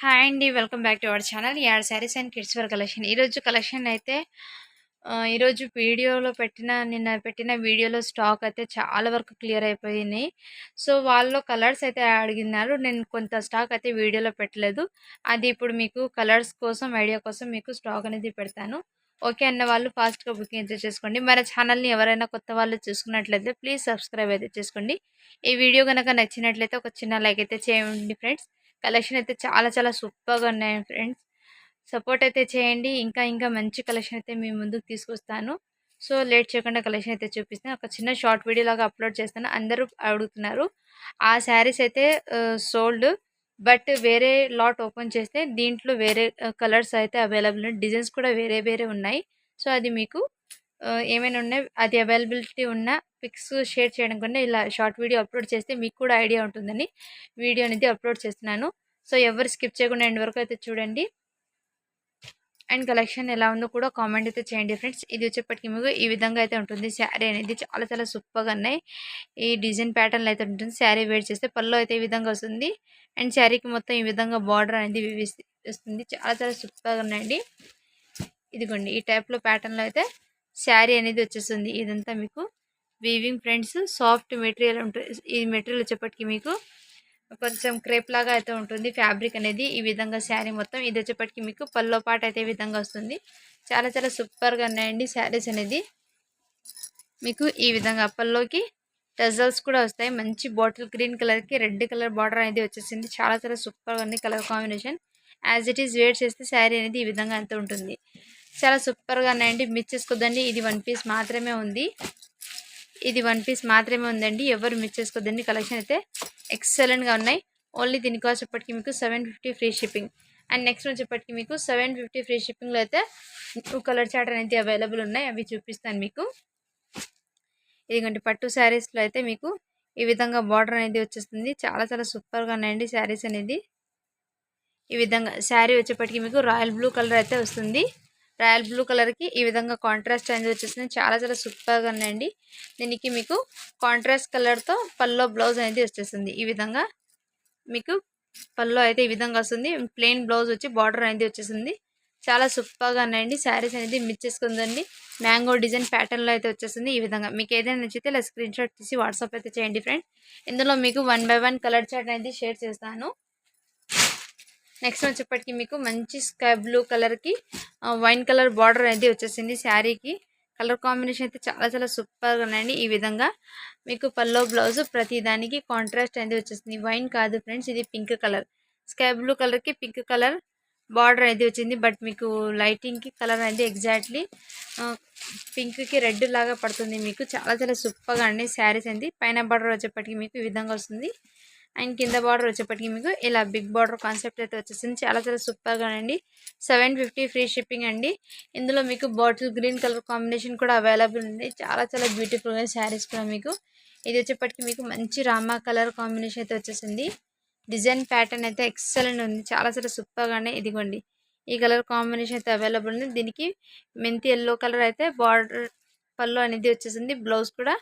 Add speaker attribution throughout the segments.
Speaker 1: Hi అండి. Welcome back to our channel. Add saris and kids wear collection. ఈరోజు collection అయితే ఈరోజు వీడియోలో పెట్టిన నిన్న పెట్టిన వీడియోలో స్టాక్ అయితే చాలా వరకు క్లియర్ అయిపోయినాయి సో వాళ్ళు కలర్స్ అయితే అడిగినారు. నేను కొంత స్టాక్ అయితే వీడియోలో పెట్టలేదు. అది ఇప్పుడు మీకు కలర్స్ కోసం ఐడియా కోసం మీకు స్టాక్ అనేది పెడతాను. ఓకే అన్న వాళ్ళు ఫాస్ట్గా బుకింగ్ అయితే చేసుకోండి. మన ఛానల్ని ఎవరైనా కొత్త వాళ్ళు చూసుకున్నట్లయితే ప్లీజ్ సబ్స్క్రైబ్ అయితే చేసుకోండి. ఈ వీడియో కనుక నచ్చినట్లయితే ఒక చిన్న లైక్ అయితే చేయండి ఫ్రెండ్స్. కలెక్షన్ అయితే చాలా చాలా సూపర్గా ఉన్నాయి ఫ్రెండ్స్ సపోర్ట్ అయితే చేయండి. ఇంకా ఇంకా మంచి కలెక్షన్ అయితే మీ ముందుకు తీసుకొస్తాను. సో లేట్ చేయకుండా కలెక్షన్ అయితే చూపిస్తాను. ఒక చిన్న షార్ట్ వీడియో లాగా అప్లోడ్ చేస్తాను. అందరూ అడుగుతున్నారు. ఆ శారీస్ అయితే సోల్డ్ బట్ వేరే లాట్ ఓపెన్ చేస్తే దీంట్లో వేరే కలర్స్ అయితే అవైలబుల్ డిజైన్స్ కూడా వేరే వేరే ఉన్నాయి. సో అది మీకు ఏమైనా ఉన్నాయి అది అవైలబిలిటీ ఉన్న పిక్స్ షేర్ చేయడం కన్నా ఇలా షార్ట్ వీడియో అప్లోడ్ చేస్తే మీకు కూడా ఐడియా ఉంటుందని వీడియో అనేది అప్లోడ్ చేస్తున్నాను. సో ఎవరు స్కిప్ చేయకుండా ఎండ్ వరకు అయితే చూడండి. అండ్ కలెక్షన్ ఎలా ఉందో కూడా కామెంట్ అయితే చేయండి ఫ్రెండ్స్. ఇది వచ్చేప్పటికి మీకు ఈ విధంగా అయితే ఉంటుంది. శారీ అనేది చాలా చాలా సూపర్గా ఉన్నాయి. ఈ డిజైన్ ప్యాటర్న్లో అయితే ఉంటుంది. శారీ వేర్ చేస్తే పళ్ళు అయితే ఈ విధంగా వస్తుంది. అండ్ శారీకి మొత్తం ఈ విధంగా బార్డర్ అనేది వివి- వస్తుంది. చాలా చాలా సూపర్గా ఉన్నాయండి. ఇదిగోండి ఈ టైప్లో ప్యాటర్న్లో అయితే శారీ అనేది వచ్చేస్తుంది. ఇదంతా మీకు వీవింగ్ ఫ్రెండ్స్ సాఫ్ట్ మెటీరియల్ ఉంటుంది ఈ మెటీరియల్ వచ్చేప్పటికి మీకు కొంచెం క్రేప్ లాగా అయితే ఉంటుంది. ఫ్యాబ్రిక్ అనేది ఈ విధంగా శారీ మొత్తం ఇది వచ్చేప్పటికి మీకు పల్లో పాట అయితే ఈ విధంగా వస్తుంది. చాలా చాలా సూపర్గా ఉన్నాయండి శారీస్ అనేది. మీకు ఈ విధంగా పల్లోకి టజల్స్ కూడా వస్తాయి. మంచి బాటిల్ గ్రీన్ కలర్కి రెడ్ కలర్ బార్డర్ అనేది వచ్చేసింది. చాలా చాలా సూపర్గా ఉంది colour combination. As it is wear చేస్తే శారీ అనేది ఈ విధంగా అంత ఉంటుంది. చాలా సూపర్గా ఉన్నాయండి మిస్ చేసుకోద్దండి. ఇది వన్ పీస్ మాత్రమే ఉంది. ఇది వన్ పీస్ మాత్రమే ఉందండి. ఎవరు మిస్ చేసుకోద్దండి. కలెక్షన్ అయితే ఎక్సలెంట్గా ఉన్నాయి. ఓన్లీ దీనికి వచ్చేప్పటికి మీకు seven fifty free shipping and next వచ్చేప్పటికి మీకు సెవెన్ ఫిఫ్టీ ఫ్రీ షిప్పింగ్లో అయితే టూ కలర్ చార్ట్ అనేది అవైలబుల్ ఉన్నాయి. అవి చూపిస్తాను మీకు. ఇదిగోండి పట్టు శారీస్లో అయితే మీకు ఈ విధంగా బార్డర్ అనేది వచ్చేస్తుంది. చాలా చాలా సూపర్గా ఉన్నాయండి శారీస్ అనేది. ఈ విధంగా శారీ వచ్చేప్పటికి మీకు రాయల్ బ్లూ కలర్ అయితే వస్తుంది. రాయల్ బ్లూ కలర్కి ఈ విధంగా కాంట్రాస్ట్ అనేది వచ్చేసింది. చాలా చాలా సూపర్గా ఉన్నాయండి. దీనికి మీకు కాంట్రాస్ట్ కలర్తో పల్లో బ్లౌజ్ అనేది వచ్చేసింది. ఈ విధంగా మీకు పల్లో అయితే ఈ విధంగా వస్తుంది. ప్లెయిన్ బ్లౌజ్ వచ్చి బార్డర్ అనేది వచ్చేసింది. చాలా సూపర్గా ఉన్నాయండి. శారీస్ అనేది మిస్ చేసుకుందండి. మ్యాంగో డిజైన్ ప్యాటర్న్లో అయితే వచ్చేసింది ఈ విధంగా. మీకు ఏదైనా నచ్చితే ఇలా స్క్రీన్ షాట్ తీసి వాట్సాప్ అయితే చేయండి ఫ్రెండ్. ఇందులో మీకు one by one colour chart అనేది షేర్ చేస్తాను. నెక్స్ట్ వచ్చేప్పటికి మీకు మంచి స్కై బ్లూ కలర్కి వైన్ కలర్ బార్డర్ అనేది వచ్చేసింది శారీకి. కలర్ కాంబినేషన్ అయితే చాలా చాలా సూపర్గా ఉన్నాయండి ఈ విధంగా. మీకు పల్లో బ్లౌజ్ ప్రతి దానికి కాంట్రాస్ట్ అనేది వచ్చేసింది. వైన్ కాదు ఫ్రెండ్స్ ఇది పింక్ కలర్ స్కై బ్లూ కలర్కి పింక్ కలర్ బార్డర్ అనేది వచ్చింది. బట్ మీకు లైటింగ్కి కలర్ అనేది ఎగ్జాక్ట్లీ పింక్కి రెడ్ లాగా పడుతుంది. మీకు చాలా చాలా సూపర్గా అండి శారీస్ అనేది పైన బార్డర్ వచ్చేప్పటికి మీకు ఈ విధంగా వస్తుంది. అండ్ కింద బార్డర్ వచ్చేప్పటికి మీకు ఇలా బిగ్ బార్డర్ కాన్సెప్ట్ అయితే వచ్చేసింది. చాలా చాలా సూపర్గా అండి సెవెన్ ఫిఫ్టీ ఫ్రీ షిప్పింగ్ అండి. ఇందులో మీకు బాటిల్ గ్రీన్ కలర్ కాంబినేషన్ కూడా అవైలబుల్ ఉంది. చాలా చాలా బ్యూటిఫుల్గా శారీస్ కూడా మీకు. ఇది వచ్చేప్పటికి మీకు మంచి రామా కలర్ కాంబినేషన్ అయితే వచ్చేసింది. డిజైన్ ప్యాటర్న్ అయితే ఎక్సలెంట్ ఉంది. చాలా చాలా సూపర్గానే ఇదిగోండి. ఈ కలర్ కాంబినేషన్ అయితే అవైలబుల్ ఉంది. దీనికి మెంతి ఎల్లో కలర్ అయితే బార్డర్ పళ్ళు అనేది వచ్చేసింది. బ్లౌజ్ కూడా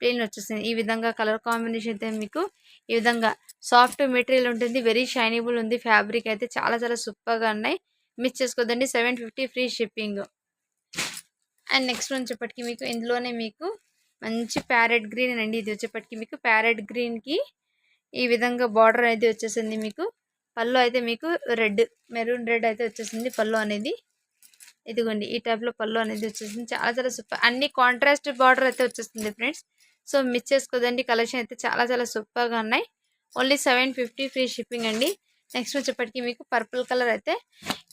Speaker 1: ప్లెయిన్ వచ్చేసింది. ఈ విధంగా కలర్ కాంబినేషన్ అయితే మీకు ఈ విధంగా సాఫ్ట్ మెటీరియల్ ఉంటుంది వెరీ షైనబుల్ ఉంది ఫ్యాబ్రిక్ అయితే చాలా చాలా సూపర్గా ఉన్నాయి. Miss చేసుకోదండి seven fifty free shipping. And next వచ్చేప్పటికి మీకు ఇందులోనే మీకు మంచి ప్యారెట్ గ్రీన్ అండి ఇది వచ్చేప్పటికి మీకు ప్యారెట్ గ్రీన్కి ఈ విధంగా బార్డర్ అనేది వచ్చేసింది మీకు. పళ్ళు అయితే మీకు రెడ్ మెరూన్ రెడ్ అయితే వచ్చేసింది పళ్ళు అనేది. ఇదిగోండి ఈ టైప్లో పళ్ళు అనేది వచ్చేసింది చాలా చాలా సూపర్. అన్ని కాంట్రాస్ట్ బార్డర్ అయితే వచ్చేస్తుంది ఫ్రెండ్స్. సో మిస్ చేసుకోదండి. కలెక్షన్ అయితే చాలా చాలా సూపర్గా ఉన్నాయి. Only seven fifty free shipping అండి. నెక్స్ట్ వచ్చేప్పటికి మీకు పర్పుల్ కలర్ అయితే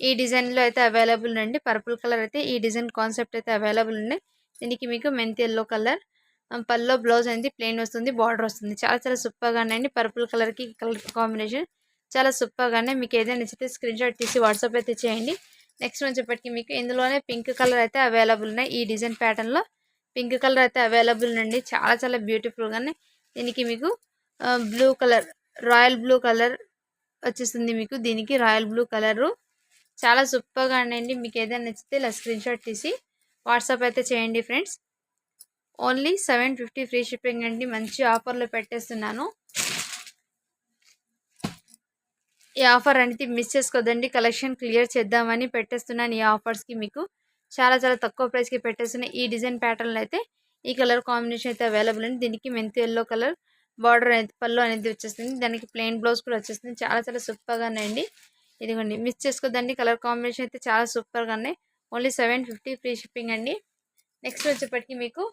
Speaker 1: ఈ డిజైన్లో అయితే అవైలబుల్ అండి పర్పుల్ కలర్ అయితే ఈ డిజైన్ కాన్సెప్ట్ అయితే అవైలబుల్ ఉన్నాయి దీనికి మీకు మెంతి ఎల్లో కలర్ పల్లో బ్లౌజ్ అనేది ప్లెయిన్ వస్తుంది బార్డర్ వస్తుంది. చాలా చాలా సూపర్గా ఉన్నాయండి. పర్పుల్ కలర్కి కలర్ కాంబినేషన్ చాలా సూపర్గానే మీకు ఏదైనా నచ్చితే స్క్రీన్ షాట్ తీసి వాట్సాప్ అయితే చేయండి. నెక్స్ట్ వచ్చేప్పటికి మీకు ఇందులోనే పింక్ కలర్ అయితే అవైలబుల్ ఉన్నాయి ఈ డిజైన్ ప్యాటర్న్లో. పింక్ కలర్ అయితే అవైలబుల్ అండి. చాలా చాలా బ్యూటిఫుల్గానే దీనికి మీకు blue colour royal blue colour వచ్చేస్తుంది మీకు. దీనికి రాయల్ బ్లూ కలరు. చాలా సూపర్గా అండి. మీకు ఏదైనా నచ్చితే ఇలా స్క్రీన్ షాట్ తీసి వాట్సాప్ అయితే చేయండి friends. Only seven fifty free shipping అండి. మంచి ఆఫర్లో పెట్టేస్తున్నాను. ఈ ఆఫర్ అనేది మిస్ చేసుకోదండి. కలెక్షన్ క్లియర్ చేద్దామని పెట్టేస్తున్నాను ఈ ఆఫర్స్కి మీకు. చాలా చాలా తక్కువ ప్రైస్కి పెట్టేసిన ఈ డిజైన్ ప్యాటర్న్ అయితే ఈ కలర్ కాంబినేషన్ అయితే అవైలబుల్ అండి దీనికి మెంతి ఎల్లో కలర్ బార్డర్ అనేది పళ్ళు అనేది వచ్చేస్తుంది. దానికి ప్లెయిన్ బ్లౌజ్ కూడా వచ్చేస్తుంది. చాలా చాలా సూపర్గా ఉన్నాయండి. ఇదిగోండి మిస్ చేసుకోదండి కలర్ కాంబినేషన్ అయితే చాలా సూపర్గా ఉన్నాయి. Only seven fifty free shipping అండి. నెక్స్ట్ వచ్చేప్పటికి మీకు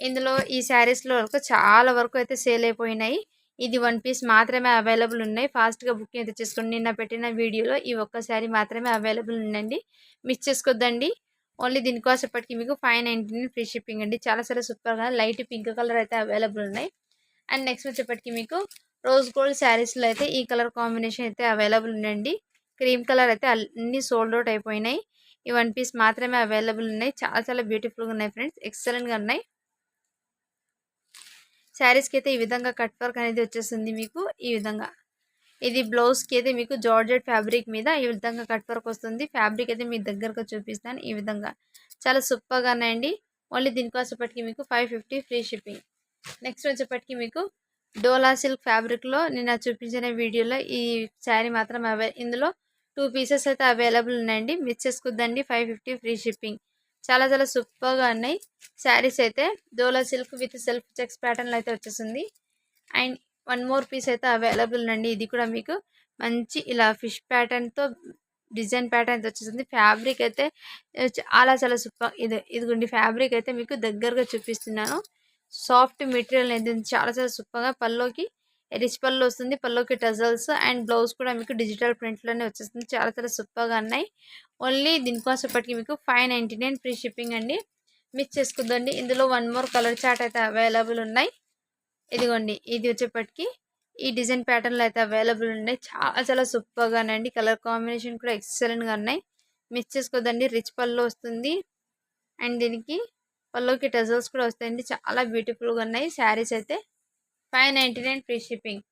Speaker 1: ఇందులో ఈ శారీస్లో వరకు చాలా వరకు అయితే సేల్ అయిపోయినాయి. ఇది వన్ పీస్ మాత్రమే అవైలబుల్ ఉన్నాయి. ఫాస్ట్గా బుకింగ్ అయితే చేసుకోండి నిన్న పెట్టిన వీడియోలో ఈ ఒక్క శారీ మాత్రమే అవైలబుల్ ఉందండి. మిస్ చేసుకోద్దండి. ఓన్లీ దీనికోసేపటికి మీకు ఫైవ్ నైంటీ ఫ్రీ షిప్పింగ్ అండి. చాలా చాలా సూపర్గా లైట్ పింక్ కలర్ అయితే అవైలబుల్ ఉన్నాయి. అండ్ నెక్స్ట్ వచ్చేప్పటికి మీకు రోజ్ గోల్డ్ శారీస్లో అయితే ఈ కలర్ కాంబినేషన్ అయితే అవైలబుల్ ఉందండి. క్రీమ్ కలర్ అయితే అన్ని సోల్డ్ అవుట్ అయిపోయినాయి. ఈ వన్ పీస్ మాత్రమే అవైలబుల్ ఉన్నాయి. చాలా చాలా బ్యూటిఫుల్గా ఉన్నాయి ఫ్రెండ్స్. ఎక్సలెంట్గా ఉన్నాయి. శారీస్కి అయితే ఈ విధంగా కట్ వర్క్ అనేది వచ్చేస్తుంది మీకు. ఈ విధంగా ఇది బ్లౌజ్కి అయితే మీకు జార్జెట్ ఫ్యాబ్రిక్ మీద ఈ విధంగా కట్ వర్క్ వస్తుంది. ఫ్యాబ్రిక్ అయితే మీకు దగ్గరగా చూపిస్తాను ఈ విధంగా. చాలా సూపర్గా ఉన్నాయండి. ఓన్లీ దీనికోసప్పటికి మీకు five fifty free shipping. Next వచ్చేప్పటికి మీకు డోలా సిల్క్ ఫ్యాబ్రిక్లో నిన్న చూపించిన వీడియోలో ఈ శారీ మాత్రం అవై ఇందులో టూ పీసెస్ అయితే అవైలబుల్ ఉన్నాయండి. మిస్ చేసుకుందండి ఫైవ్ ఫిఫ్టీ ఫ్రీ షిప్పింగ్. చాలా చాలా సూపర్గా ఉన్నాయి. శారీస్ అయితే Dola silk with self checks ప్యాటర్న్లో అయితే వచ్చేసింది. అండ్ వన్ మోర్ పీస్ అయితే అవైలబుల్ అండి ఇది కూడా మీకు మంచి ఇలా ఫిష్ ప్యాటర్న్తో డిజైన్ ప్యాటర్న్ అయితే వచ్చేసింది. ఫ్యాబ్రిక్ అయితే చాలా చాలా సూపర్ ఇది ఇదిగోండి ఫ్యాబ్రిక్ అయితే మీకు దగ్గరగా చూపిస్తున్నాను. సాఫ్ట్ మెటీరియల్ అనేది చాలా చాలా సూపర్గా పల్లోకి రిచ్ పళ్ళు వస్తుంది. పల్లోకి టజల్స్ అండ్ బ్లౌజ్ కూడా మీకు డిజిటల్ ప్రింట్లోనే వచ్చేస్తుంది. చాలా చాలా సూపర్గా ఉన్నాయి. ఓన్లీ దీనికోసేపటికి మీకు five ninety nine free shipping అండి. మిస్ చేసుకుందండి. ఇందులో వన్ మోర్ కలర్ చార్ట్ అయితే అవైలబుల్ ఉన్నాయి. ఇదిగోండి ఇది వచ్చేప్పటికి ఈ డిజైన్ ప్యాటర్న్లు అయితే అవైలబుల్ ఉన్నాయి. చాలా చాలా సూపర్గా ఉన్నాయండి కలర్ కాంబినేషన్ కూడా ఎక్సలెంట్గా ఉన్నాయి. మిస్ చేసుకోదండి రిచ్ పళ్ళు వస్తుంది. అండ్ దీనికి పళ్ళుకి టజల్స్ కూడా వస్తాయండి. చాలా బ్యూటిఫుల్గా ఉన్నాయి. శారీస్ అయితే five ninety nine free shipping.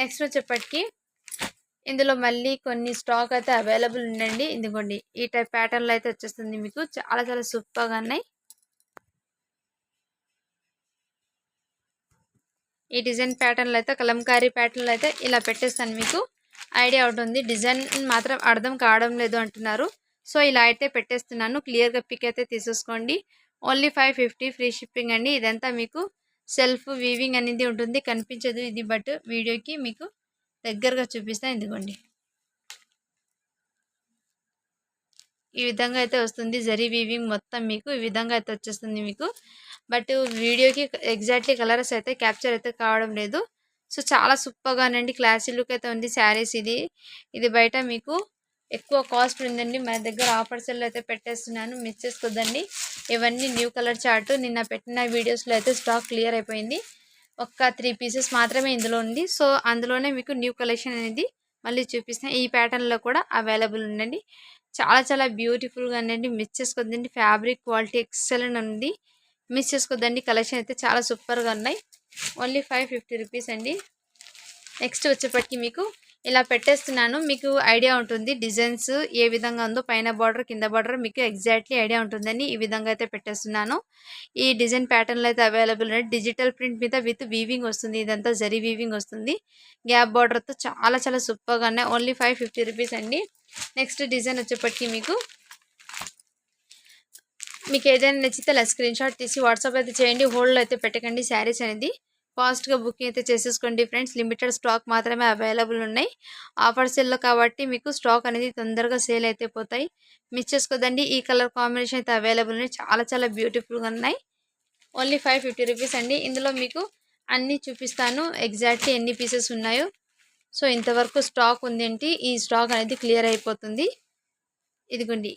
Speaker 1: Next వచ్చేప్పటికి ఇందులో మళ్ళీ కొన్ని స్టాక్ అయితే అవైలబుల్ ఉండండి ఇదిగోండి ఈ టైప్ ప్యాటర్న్లో అయితే వచ్చేస్తుంది మీకు. చాలా చాలా సూపర్గా ఉన్నాయి. ఈ డిజైన్ ప్యాటర్న్లో అయితే కలంకారీ ప్యాటర్న్లో అయితే ఇలా పెట్టేస్తాను మీకు. ఐడియా ఉంటుంది డిజైన్ మాత్రం అర్థం కావడం లేదు అంటున్నారు. సో ఇలా అయితే పెట్టేస్తున్నాను. క్లియర్గా పిక్ అయితే తీసేసుకోండి. Only five fifty free shipping అండి. ఇదంతా మీకు సెల్ఫ్ వీవింగ్ అనేది ఉంటుంది. కనిపించదు ఇది బట్ వీడియోకి మీకు దగ్గరగా చూపిస్తాను ఇదిగోండి. ఈ విధంగా అయితే వస్తుంది. జరీ వీవింగ్ మొత్తం మీకు ఈ విధంగా అయితే వచ్చేస్తుంది మీకు. బట్ వీడియోకి ఎగ్జాక్ట్లీ కలర్స్ అయితే క్యాప్చర్ అయితే కావడం లేదు. సో చాలా సూపర్గానండి క్లాసీ లుక్ అయితే ఉంది శారీస్ ఇది. ఇది బయట మీకు ఎక్కువ కాస్ట్ ఉందండి. మన దగ్గర ఆఫర్స్లో అయితే పెట్టేస్తున్నాను. మిస్ చేసుకోద్దండి. ఇవన్నీ న్యూ కలర్ చార్ట్. నిన్న పెట్టిన వీడియోస్లో అయితే స్టాక్ క్లియర్ అయిపోయింది. ఒక్క త్రీ పీసెస్ మాత్రమే ఇందులో ఉంది. సో అందులోనే మీకు న్యూ కలెక్షన్ అనేది మళ్ళీ చూపిస్తాను ఈ ప్యాటర్న్లో కూడా అవైలబుల్ ఉందండి. చాలా చాలా బ్యూటిఫుల్గా ఉందండి. మిస్ చేసుకోద్దండి. ఫ్యాబ్రిక్ క్వాలిటీ ఎక్సలెంట్ ఉంది. మిస్ చేసుకోద్దండి కలెక్షన్ అయితే చాలా సూపర్గా ఉన్నాయి. ఓన్లీ ఫైవ్ ఫిఫ్టీ రూపీస్ అండి. నెక్స్ట్ వచ్చేప్పటికి మీకు ఇలా పెట్టేస్తున్నాను. మీకు ఐడియా ఉంటుంది డిజైన్స్ ఏ విధంగా ఉందో పైన బార్డర్ కింద బార్డర్ మీకు ఎగ్జాక్ట్లీ ఐడియా ఉంటుందని ఈ విధంగా అయితే పెట్టేస్తున్నాను. ఈ డిజైన్ ప్యాటర్న్లు అయితే అవైలబుల్ ఉన్నాయి. డిజిటల్ ప్రింట్ మీద విత్ వీవింగ్ వస్తుంది. ఇదంతా జరీ వీవింగ్ వస్తుంది. గ్యాప్ బార్డర్తో చాలా చాలా సూపర్గా ఉన్నాయి. ఓన్లీ ఫైవ్ ఫిఫ్టీ రూపీస్ అండి. నెక్స్ట్ డిజైన్ వచ్చేప్పటికి మీకు మీకు ఏదైనా నచ్చితే అలా స్క్రీన్ షాట్ తీసి వాట్సాప్ అయితే చేయండి హోల్డ్లో అయితే పెట్టకండి శారీస్ అనేది. ఫాస్ట్గా బుకింగ్ అయితే చేసేసుకోండి ఫ్రెండ్స్ లిమిటెడ్ స్టాక్ మాత్రమే అవైలబుల్ ఉన్నాయి. ఆఫర్ సేల్లో కాబట్టి మీకు స్టాక్ అనేది తొందరగా సేల్ అయితే పోతాయి. మిస్ చేసుకోదండి. ఈ కలర్ కాంబినేషన్ అయితే అవైలబుల్ ఉన్నాయి. చాలా చాలా బ్యూటిఫుల్గా ఉన్నాయి. ఓన్లీ ఫైవ్ ఫిఫ్టీ రూపీస్ అండి. ఇందులో మీకు అన్నీ చూపిస్తాను. ఎగ్జాక్ట్లీ ఎన్ని పీసెస్ ఉన్నాయో. సో ఇంతవరకు స్టాక్ ఉంది ఏంటి ఈ స్టాక్ అనేది క్లియర్ అయిపోతుంది. ఇదిగోండి.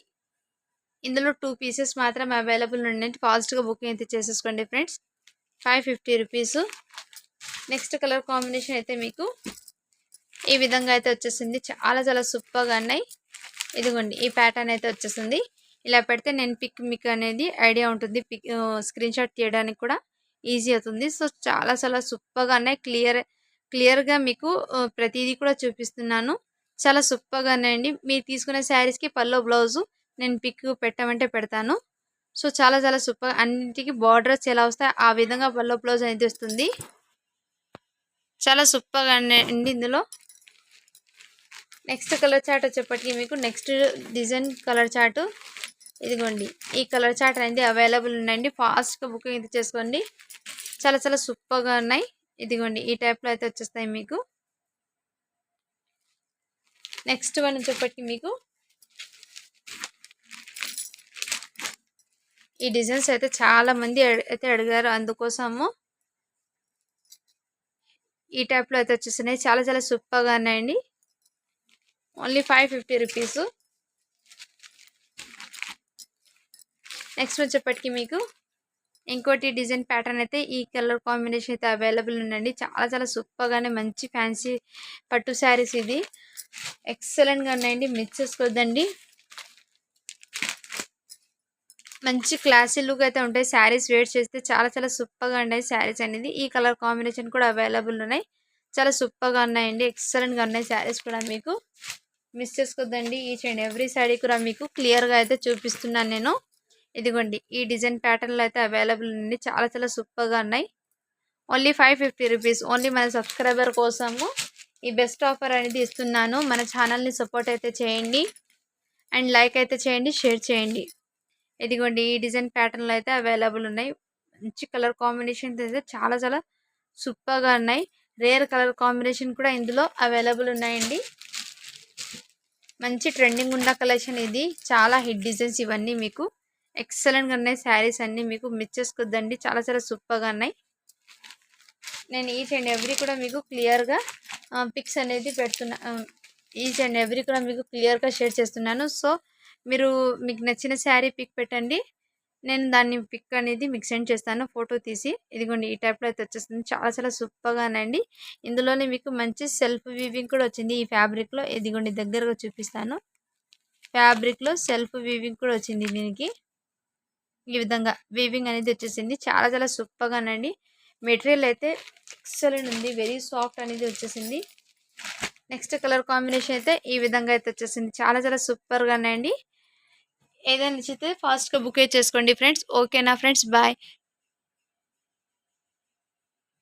Speaker 1: ఇందులో టూ పీసెస్ మాత్రం అవైలబుల్ ఉండండి ఫాస్ట్గా బుకింగ్ అయితే చేసేసుకోండి friends five fifty rupees next colour combination అయితే మీకు ఈ విధంగా అయితే వచ్చేసింది. చాలా చాలా సూపర్గా ఉన్నాయి. ఇదిగోండి ఈ ప్యాటర్న్ అయితే వచ్చేసింది. ఇలా పెడితే నేను పిక్ మీకు అనేది ఐడియా ఉంటుంది. పిక్ స్క్రీన్ షాట్ తీయడానికి కూడా ఈజీ అవుతుంది. సో చాలా చాలా సూపర్గా ఉన్నాయి. క్లియర్ క్లియర్గా మీకు ప్రతిదీ కూడా చూపిస్తున్నాను. చాలా సూపర్గా ఉన్నాయండి. మీరు తీసుకునే శారీస్కి పల్లో బ్లౌజు నేను పిక్ పెట్టమంటే పెడతాను. సో చాలా చాలా సూపర్. అన్నింటికి బార్డర్స్ ఎలా వస్తాయి ఆ విధంగా పల్లో బ్లౌజ్ అనేది వస్తుంది. చాలా సూపర్గా అండి ఇందులో. నెక్స్ట్ కలర్ చార్ట్ వచ్చేప్పటికి మీకు నెక్స్ట్ డిజైన్ కలర్ చార్ట్ ఇదిగోండి. ఈ కలర్ చార్ట్ అనేది అవైలబుల్ ఉన్నాయండి ఫాస్ట్గా బుకింగ్ అయితే చేసుకోండి. చాలా చాలా సూపర్గా ఉన్నాయి. ఇదిగోండి ఈ టైప్లో అయితే వచ్చేస్తాయి మీకు. నెక్స్ట్ వన్ వచ్చేప్పటికి మీకు ఈ డిజైన్స్ అయితే చాలా మంది అయితే అడిగారు అందుకోసము. ఈ టైప్లో అయితే వచ్చేస్తున్నాయి. చాలా చాలా సూపర్గా ఉన్నాయండి. Only five fifty rupees next వచ్చేప్పటికి మీకు ఇంకోటి డిజైన్ ప్యాటర్న్ అయితే ఈ కలర్ కాంబినేషన్ అయితే అవైలబుల్ ఉందండి. చాలా చాలా సూపర్గానే మంచి ఫ్యాన్సీ పట్టు శారీస్ ఇది. ఎక్సలెంట్గా ఉన్నాయండి. మిక్స్ చేసుకోవద్దండి మంచి క్లాసీ లుక్ అయితే ఉంటాయి. శారీస్ వేర్ చేస్తే చాలా చాలా సూపర్గా ఉన్నాయి శారీస్ అనేది. ఈ కలర్ కాంబినేషన్ కూడా అవైలబుల్ ఉన్నాయి. చాలా సూపర్గా ఉన్నాయండి. ఎక్సలెంట్గా ఉన్నాయి శారీస్ కూడా మీకు. మిస్ చేసుకోద్దండి. ఈచ్ అండ్ ఎవ్రీ శారీ కూడా మీకు క్లియర్గా అయితే చూపిస్తున్నాను నేను. ఇదిగోండి. ఈ డిజైన్ ప్యాటర్న్లో అయితే అవైలబుల్ ఉంది చాలా చాలా సూపర్గా ఉన్నాయి. Only five fifty rupees only మన సబ్స్క్రైబర్ కోసము ఈ బెస్ట్ ఆఫర్ అనేది ఇస్తున్నాను. మన ఛానల్ని సపోర్ట్ అయితే చేయండి. అండ్ లైక్ అయితే చేయండి. షేర్ చేయండి. ఇదిగోండి ఈ డిజైన్ ప్యాటర్న్లో అయితే అవైలబుల్ ఉన్నాయి. మంచి కలర్ కాంబినేషన్ అయితే చాలా చాలా సూపర్గా ఉన్నాయి. రేర్ కలర్ కాంబినేషన్ కూడా ఇందులో అవైలబుల్ ఉన్నాయండి. మంచి ట్రెండింగ్ ఉన్న కలెక్షన్ ఇది. చాలా హిట్ డిజైన్స్ ఇవన్నీ మీకు. ఎక్సలెంట్గా ఉన్నాయి శారీస్ అన్నీ మీకు మిస్ చేసుకోద్దండి. చాలా చాలా సూపర్గా ఉన్నాయి. నేను ఈచ్ అండ్ ఎవ్రీ కూడా మీకు క్లియర్గా పిక్స్ అనేది పెడుతున్నా ఈచ్ అండ్ ఎవ్రీ కూడా మీకు క్లియర్గా షేర్ చేస్తున్నాను. సో మీరు మీకు నచ్చిన శారీ పిక్ పెట్టండి. నేను దాన్ని పిక్ అనేది మీకు సెండ్ చేస్తాను. ఫోటో తీసి. ఇదిగోండి ఈ టైప్లో అయితే వచ్చేస్తుంది. చాలా చాలా సూపర్గా అండి ఇందులోనే మీకు మంచి సెల్ఫ్ వీవింగ్ కూడా వచ్చింది. ఈ ఫ్యాబ్రిక్లో ఇదిగోండి దగ్గరగా చూపిస్తాను. ఫ్యాబ్రిక్లో సెల్ఫ్ వీవింగ్ కూడా వచ్చింది దీనికి. ఈ విధంగా వీవింగ్ అనేది వచ్చేసింది. చాలా చాలా సూపర్గా అండి మెటీరియల్ అయితే ఎక్సలెంట్ ఉంది. వెరీ సాఫ్ట్ అనేది వచ్చేసింది. నెక్స్ట్ కలర్ కాంబినేషన్ అయితే ఈ విధంగా అయితే వచ్చేసింది. చాలా చాలా సూపర్గా అండి ఏదైనా నచ్చితే ఫాస్ట్గా బుక్ చేసుకోండి ఫ్రెండ్స్ ఓకేనా ఫ్రెండ్స్ బాయ్